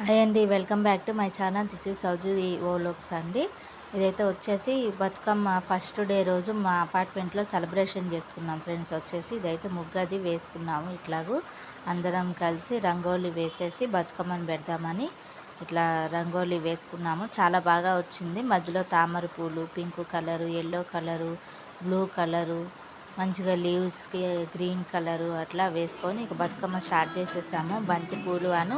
Hi అండి welcome back to my channel. This is Souju ఈ ఓలోక్స్ అండి. ఇదైతే వచ్చేసి బతుకమ్మ ఫస్ట్ డే రోజు మా అపార్ట్మెంట్లో సెలబ్రేషన్ చేసుకున్నాం ఫ్రెండ్స్. వచ్చేసి ఇదైతే ముగ్గది వేసుకున్నాము ఇట్లాగూ. అందరం కలిసి రంగోలీ వేసేసి బతుకమ్మను పెడదామని ఇట్లా రంగోలీ వేసుకున్నాము. చాలా బాగా వచ్చింది. మధ్యలో తామర పూలు pink colour yellow colour blue colour మంచిగా లీవ్స్కి గ్రీన్ కలరు అట్లా వేసుకొని ఇక బతుకమ్మ స్టార్ట్ చేసేసాము. బంతి పూలు అను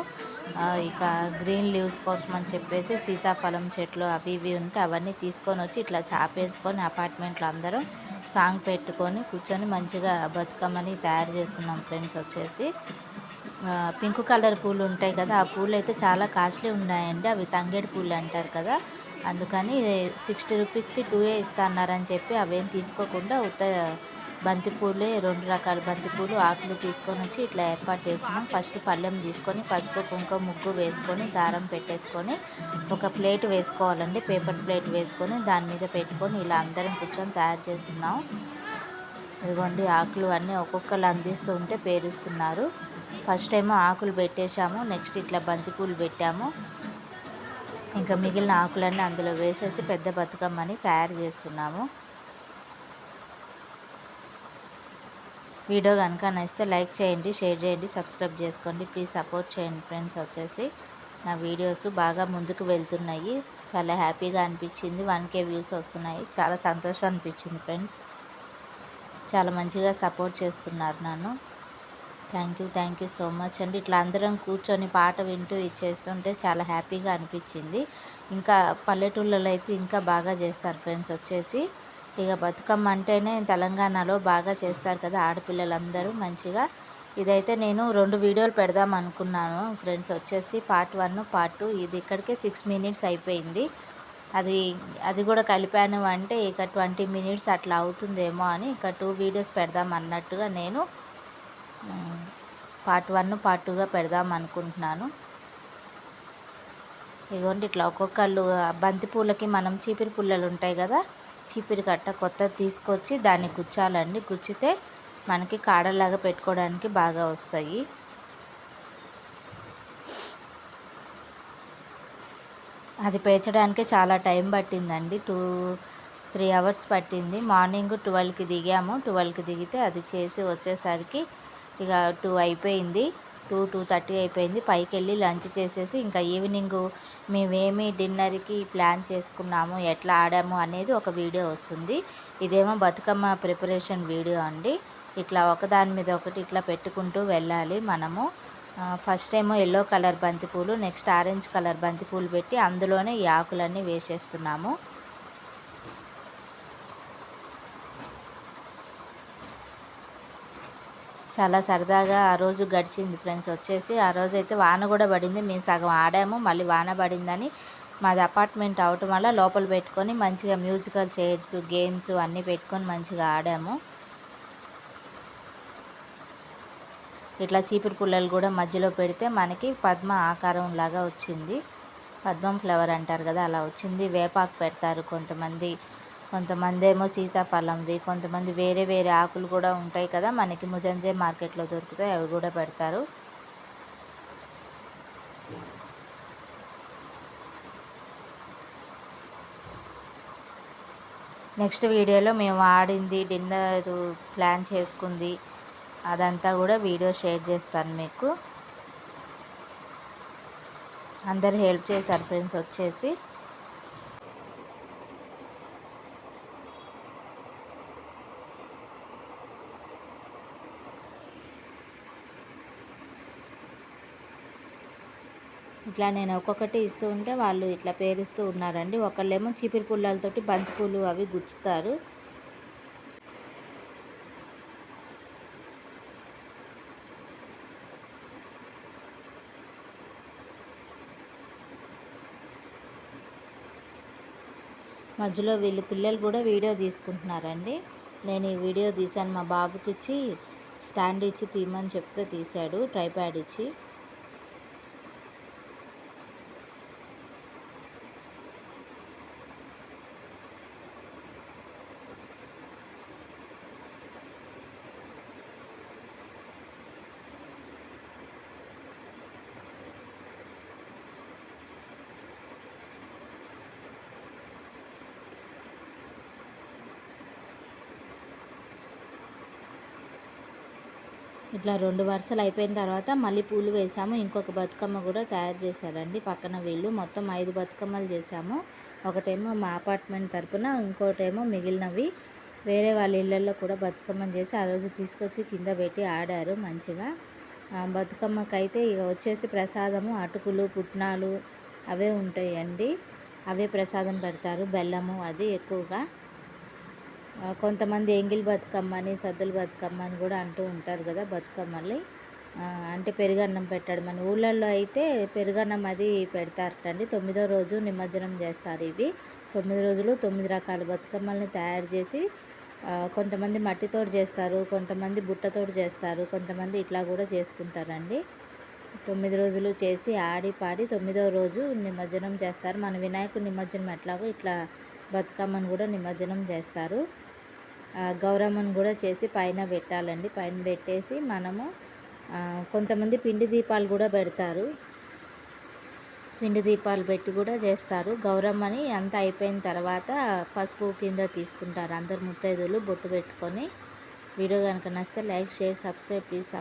ఇక గ్రీన్ లీవ్స్ కోసం అని చెప్పేసి సీతాఫలం చెట్లు అవి ఇవి ఉంటే అవన్నీ తీసుకొని వచ్చి ఇట్లా చాపేసుకొని అపార్ట్మెంట్లో అందరం సాంగ్ పెట్టుకొని కూర్చొని మంచిగా బతుకమ్మని తయారు చేస్తున్నాం ఫ్రెండ్స్ వచ్చేసి. పింక్ కలర్ పూలు ఉంటాయి కదా ఆ పూలు అయితే చాలా కాస్ట్లీ ఉన్నాయండి. అవి తంగేడు పూలు అంటారు కదా అందుకని సిక్స్టీ రూపీస్కి టూ ఏ ఇస్తారని చెప్పి అవేం తీసుకోకుండా ఉత్త బంతిపూలే రెండు రకాల బంతిపూలు ఆకులు తీసుకొని వచ్చి ఇట్లా ఏర్పాటు చేస్తున్నాం. ఫస్ట్ పళ్ళెం తీసుకొని పసుపు కుంకుమ ముగ్గు వేసుకొని దారం పెట్టేసుకొని ఒక ప్లేట్ వేసుకోవాలండి. పేపర్ ప్లేట్ వేసుకొని దాని మీద పెట్టుకొని ఇలా అందరం కూర్చొని తయారు చేస్తున్నాం. ఇదిగోండి ఆకులు అన్నీ ఒక్కొక్కరు అందిస్తూ ఉంటే పేరుస్తున్నారు. ఫస్ట్ ఏమో ఆకులు పెట్టేశాము నెక్స్ట్ ఇట్లా బంతిపూలు పెట్టాము. ఇంకా మిగిలిన ఆకులన్నీ అందులో వేసేసి పెద్ద బతుకమ్మని తయారు చేస్తున్నాము. వీడియో కనుక నచ్చితే లైక్ చేయండి షేర్ చేయండి సబ్స్క్రైబ్ చేసుకోండి. ప్లీజ్ సపోర్ట్ చేయండి ఫ్రెండ్స్ వచ్చేసి. నా వీడియోస్ బాగా ముందుకు వెళ్తున్నాయి. చాలా హ్యాపీగా అనిపించింది. వన్ కే వ్యూస్ వస్తున్నాయి. చాలా సంతోషం అనిపించింది ఫ్రెండ్స్. చాలా మంచిగా సపోర్ట్ చేస్తున్నారు నన్ను. Thank you thank you so much అండి ఇట్లా అందరం కూర్చొని పాట వింటూ ఇచ్చేస్తుంటే చాలా హ్యాపీగా అనిపించింది. ఇంకా పల్లెటూళ్ళలో అయితే ఇంకా బాగా చేస్తారు ఫ్రెండ్స్ వచ్చేసి. ఇక బతుకమ్మ అంటేనే తెలంగాణలో బాగా చేస్తారు కదా ఆడపిల్లలందరూ మంచిగా. ఇదైతే నేను రెండు వీడియోలు పెడదాం అనుకున్నాను ఫ్రెండ్స్. వచ్చేసి పార్ట్ వన్ పార్ట్ టూ. ఇది ఇక్కడికే సిక్స్ మినిట్స్ అయిపోయింది. అది అది కూడా కలిపాను అంటే ఇక ట్వంటీ మినిట్స్ అట్లా అవుతుందేమో అని ఇక టూ వీడియోస్ పెడదాం అన్నట్టుగా నేను పార్ట్ వన్ పార్ట్ టూగా పెడదాం అనుకుంటున్నాను. ఇదిగోండి ఇట్లా ఒక్కొక్కళ్ళు బంతి పూలకి మనం చీపిరి పుల్లలు ఉంటాయి కదా చీపిరి కట్ట కొత్తది తీసుకొచ్చి దాన్ని గుచ్చాలండి. గుచ్చితే మనకి కాడలాగా పెట్టుకోవడానికి బాగా వస్తాయి. అది పేర్చడానికి చాలా టైం పట్టిందండి. టూ త్రీ అవర్స్ పట్టింది. మార్నింగ్ ట్వెల్వ్కి దిగాము. ట్వెల్వ్కి దిగితే అది చేసి వచ్చేసరికి ఇక టూ అయిపోయింది. టూ టూ థర్టీ అయిపోయింది. పైకి వెళ్ళి లంచ్ చేసేసి ఇంకా ఈవినింగ్ మేమేమి డిన్నర్కి ప్లాన్ చేసుకున్నాము ఎట్లా ఆడాము అనేది ఒక వీడియో వస్తుంది. ఇదేమో బతుకమ్మ ప్రిపరేషన్ వీడియో అండి. ఇట్లా ఒకదాని మీద ఒకటి ఇట్లా పెట్టుకుంటూ వెళ్ళాలి మనము. ఫస్ట్ ఏమో ఎల్లో కలర్ బంతిపూలు నెక్స్ట్ ఆరెంజ్ కలర్ బంతిపూలు పెట్టి అందులోనే ఈ ఆకులన్నీ వేసేస్తున్నాము. చాలా సరదాగా ఆ రోజు గడిచింది ఫ్రెండ్స్. వచ్చేసి ఆ రోజు అయితే వాన కూడా పడింది. మేము సగం ఆడాము మళ్ళీ వాన పడిందని మాది అపార్ట్మెంట్ అవటం వల్ల లోపల పెట్టుకొని మంచిగా మ్యూజికల్ చైర్స్ గేమ్స్ అన్నీ పెట్టుకొని మంచిగా ఆడాము. ఇట్లా చీపురు పుల్లలు కూడా మధ్యలో పెడితే మనకి పద్మ ఆకారం లాగా వచ్చింది. పద్మం ఫ్లవర్ అంటారు కదా అలా వచ్చింది. వేపాకు పెడతారు కొంతమంది. కొంతమంది ఏమో సీతాఫలంవి కొంతమంది వేరే వేరే ఆకులు కూడా ఉంటాయి కదా మనకి ముజంజే మార్కెట్లో దొరుకుతాయి అవి కూడా పెడతారు. నెక్స్ట్ వీడియోలో మేము ఆడింది డిన్నర్ ప్లాన్ చేసుకుంది అదంతా కూడా వీడియో షేర్ చేస్తాను మీకు. అందరు హెల్ప్ చేశారు ఫ్రెండ్స్ వచ్చేసి. ఇట్లా నేను ఒక్కొక్కటి ఇస్తూ ఉంటే వాళ్ళు ఇట్లా పేరుస్తూ ఉన్నారండి. ఒకళ్ళేమో చీపిరి పుల్లలతోటి బంతిపూలు అవి గుచ్చుతారు. మధ్యలో వీళ్ళు పిల్లలు కూడా వీడియో తీసుకుంటున్నారండి. నేను ఈ వీడియో తీశాను మా బాబుకి ఇచ్చి స్టాండ్ ఇచ్చి తీయమని చెప్తే తీశాడు ట్రైప్యాడ్ ఇచ్చి. ఇట్లా రెండు వరుసలు అయిపోయిన తర్వాత మళ్ళీ పూలు వేసాము. ఇంకొక బతుకమ్మ కూడా తయారు చేశారండి. పక్కన వీళ్ళు మొత్తం ఐదు బతుకమ్మలు చేసాము ఒకటేమో మా అపార్ట్మెంట్ తరపున ఇంకోటేమో మిగిలినవి వేరే వాళ్ళ ఇళ్ళల్లో కూడా బతుకమ్మని చేసి ఆ రోజు తీసుకొచ్చి కింద పెట్టి ఆడారు మంచిగా. బతుకమ్మకైతే ఇక వచ్చేసి ప్రసాదము అటుకులు పుట్నాలు అవే ఉంటాయండి. అవే ప్రసాదం పెడతారు బెల్లము అది ఎక్కువగా. కొంతమంది ఎంగిల్ బతుకమ్మ అని సద్దుల బతుకమ్మ అని కూడా అంటూ ఉంటారు కదా బతుకమ్మల్ని. అంటే పెరుగన్నం పెట్టడం అని. ఊళ్ళల్లో అయితే పెరుగన్నం అది పెడతారటండి. తొమ్మిదో రోజు నిమజ్జనం చేస్తారు ఇవి. తొమ్మిది రోజులు తొమ్మిది రకాల బతుకమ్మల్ని తయారు చేసి కొంతమంది మట్టితో చేస్తారు కొంతమంది బుట్టతో చేస్తారు కొంతమంది ఇట్లా కూడా చేసుకుంటారండి. తొమ్మిది రోజులు చేసి ఆడి పాడి తొమ్మిదో రోజు నిమజ్జనం చేస్తారు. మన వినాయకుడు నిమజ్జనం ఎట్లాగో ఇట్లా బతుకమ్మను కూడా నిమజ్జనం చేస్తారు. గౌరమ్మను కూడా చేసి పైన పెట్టాలండి. పైన పెట్టేసి మనము కొంతమంది పిండి దీపాలు కూడా పెడతారు. పిండి దీపాలు పెట్టి కూడా చేస్తారు. గౌరమ్మని అంతా అయిపోయిన తర్వాత పసుపు కింద తీసుకుంటారు అందరు ముత్తైదులు బొట్టు పెట్టుకొని. వీడియో కనుక నచ్చితే లైక్ షేర్ సబ్స్క్రైబ్ ప్లీజ్.